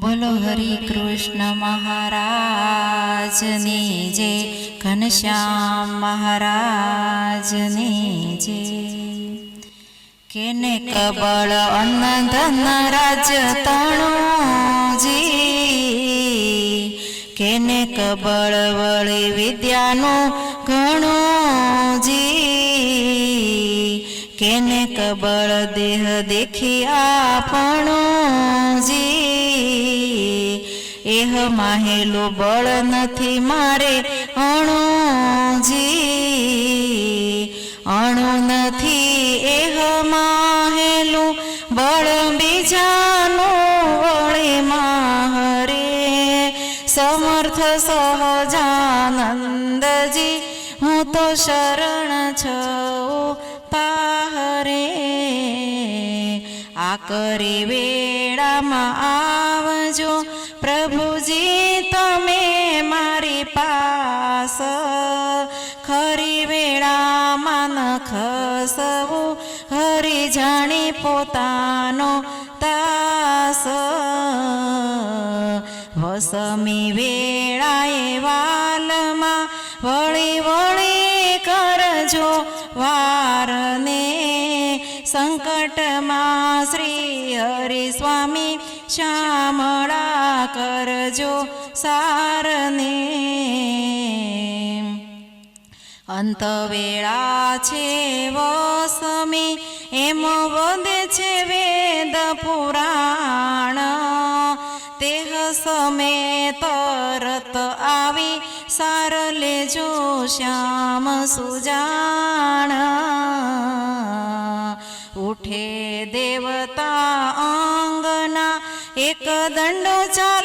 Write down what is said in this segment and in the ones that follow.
બોલો હરિ કૃષ્ણ મહારાજની જે, ઘનશ્યામ મહારાજની જે. કેને કબળ અન્ન ધન રાજ્ય તણુજી કેને કબળ વળી વિદ્યાનું ઘણું જી? કેને કબળ દેહ દેખી આપણું જી? એહ માહેલો બળ નથી મારે અણુજી અણુ નથી એહ માહેલું બળ બીજાનું વળે માહરે. સમર્થ સહજાનંદજી, હું તો શરણ છું પાહરે આ કરી વેળામાં આવજો પ્રભુજી તમે મારી પાસ. ખરી વેળામાં ખસવું, હરી જાણી પોતાનો તાસ વસમી વેળાએ વાલમાં વળી વળી કરજો વારને. સંકટમાં શ્રી હરિ સ્વામી શ્યામળા કરજો સારને. અંત વેળા છે વસમે, એમ વધે છે વેદ પુરાણ. તેહ સમે તરત આવી, સાર લેજો શ્યામ સુજાણ. ઉઠે દેવતા અંગના, એક દંડ ચાલે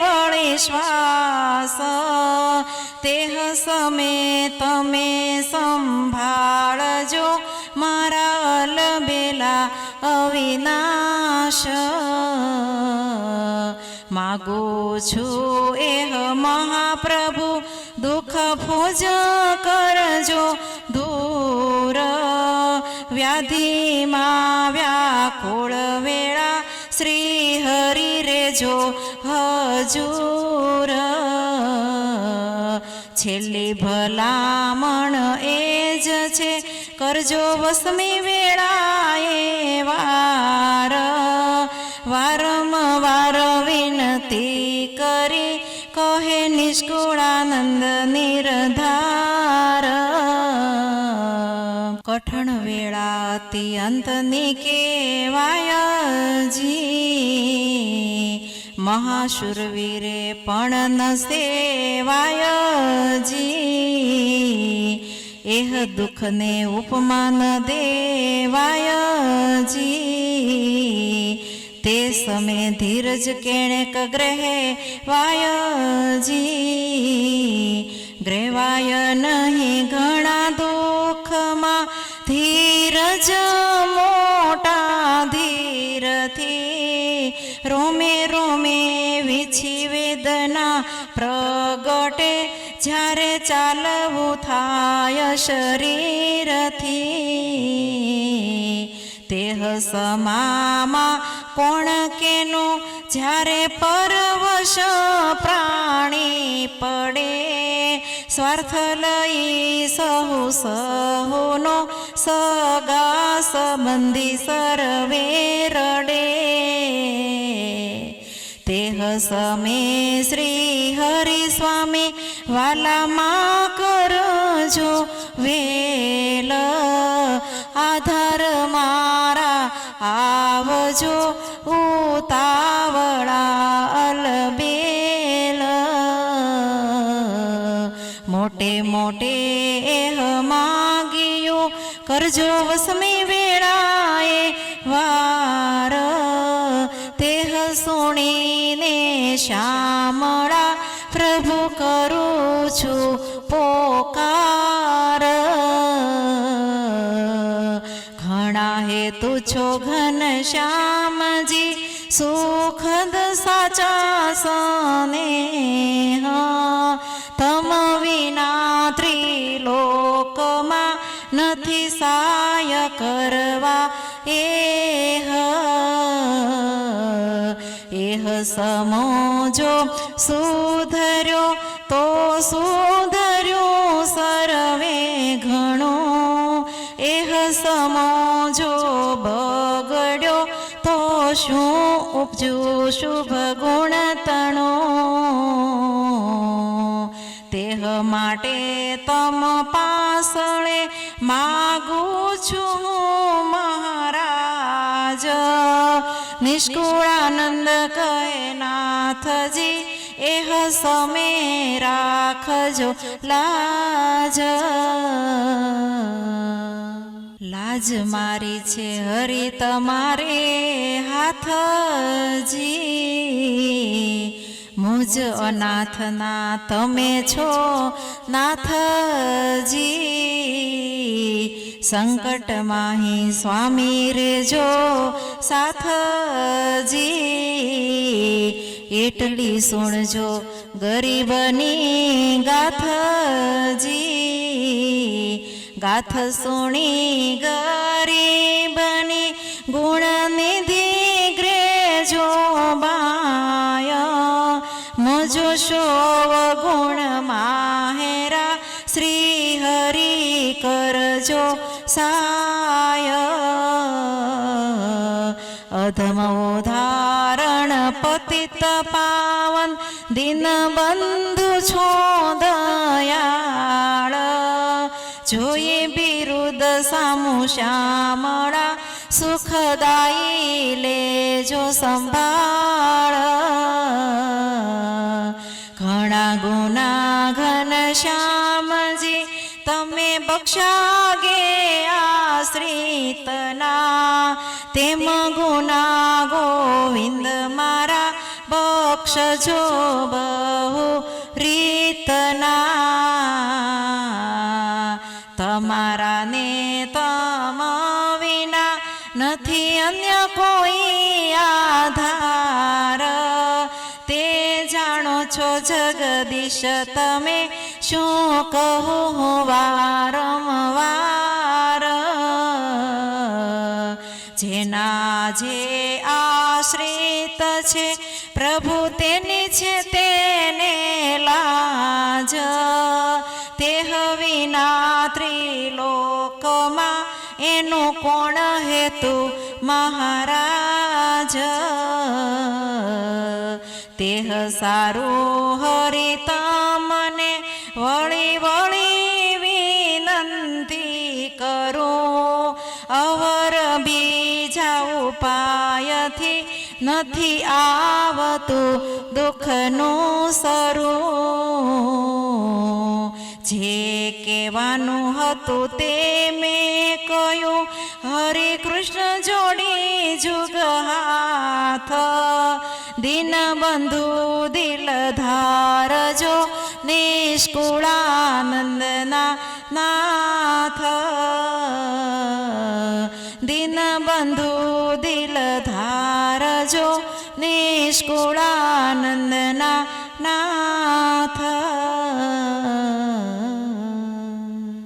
વળી શ્વાસ તેહ સમે તમે સંભાળજો મારા અલબેલા અવિનાશ. માગો છું એહ મહાપ્રભુ, દુઃખ ભોજ કરજો દૂર. વ્યાધિમાં વ્યાકુળ વેળ રેજો હજૂર છેલ્લી ભલામણ એ જ છે, કરજો વસમી વેળાએ વાર. વારંવાર વિનતી કરી, કહે નિષ્કુળાનંદ નિર્ધાર. કઠણ વેળા અતિ અંતની કેવાયજી મહાશુરવીરે પણ ન સેવાયજી એહ દુઃખને ઉપમાન દેવાય જી. તે સમે ધીરજ કેણે કગ્રહે વાયજી ગ્રેવાય નહીં ઘણા દુઃખમાં ધીરજ મોટા રોમે રોમે વિછી વેદના પ્રગટે, જ્યારે ચાલવું થાય શરીરથી. તેહ સમામાં કોણ કેનું, જ્યારે પરવશ પ્રાણી પડે, સ્વાર્થ લઈ સહુ સહુનો સગા સંબંધી સર્વે રડે. સમે શ્રી હરિ સ્વામી વાલામાં કરજો વેલ. આધાર મારા આવજો, ઉતાવળા અલબેલ. મોટે મોટે એહ માગ્યો, કરજો વસમી વેળાએ વાર. સુણીને શ્યામળા પ્રભુ કરું છું પોકાર. ઘણા હેતુ છો ઘન શ્યામજી, સુખદ સાચા સને તમ વિના ત્રિલોકમાં નથી સાય કરવા એહ. એહ સમોજો સુધર્યો તો સુધર્યું સરવે ઘણો એહ સમોજો બગડ્યો તો શું ઉપજ્યું શુભ ગુણ તણો દેહ માટે તમ પાસળે માગું છું હું મહારાજ નિષ્કુળાનંદ કહે, નાથજી, એહ સમે રાખજો, લાજ. લાજ મારી છે હરી તમારે હાથજી. મુજ અનાથના તમે છો નાથજી. સંકટ માહી સ્વામી રેજો સાથજી. એટલી સુણજો ગરીબની ગાથજી. ગાથ સુણી ગરીબની ગુણ નિધિ ગ્રેજો બાય. મજો શોવ સાય અધમોધારણ પતિત પાવન દીનબંધુ છો દયાળ જોઈએ બિરુદ સામુ શ્યામળા સુખદાયી લેજો સંભાળ ઘણા ગુના ઘન શ્યામજી તમે બક્ષાગે ગોવિંદ મારા બક્ષજો બહુ રીતના તમારા ને તમ વિના નથી અન્ય કોઈ આધાર. તે જાણો છો જગદીશ, તમે શું કહું વારંવાર? જેના જે છે. પ્રભુ તેની છે તેને લાજ. તે વિના ત્રિલોકમાં એનું કોણ હેતુ? મહારાજ. તેહ સારું હરિતા મને વળી નથી આવતું દુઃખનું સરું જે કહેવાનું હતું તે મેં કહ્યું, હરે કૃષ્ણ જોડી જુગ હાથ, દિન બંધુ દિલ ધારજો નિષ્કુળાનંદના નાથ. દિન બંધુ દિલ ધારજો નિષ્કુળાનંદના નાથ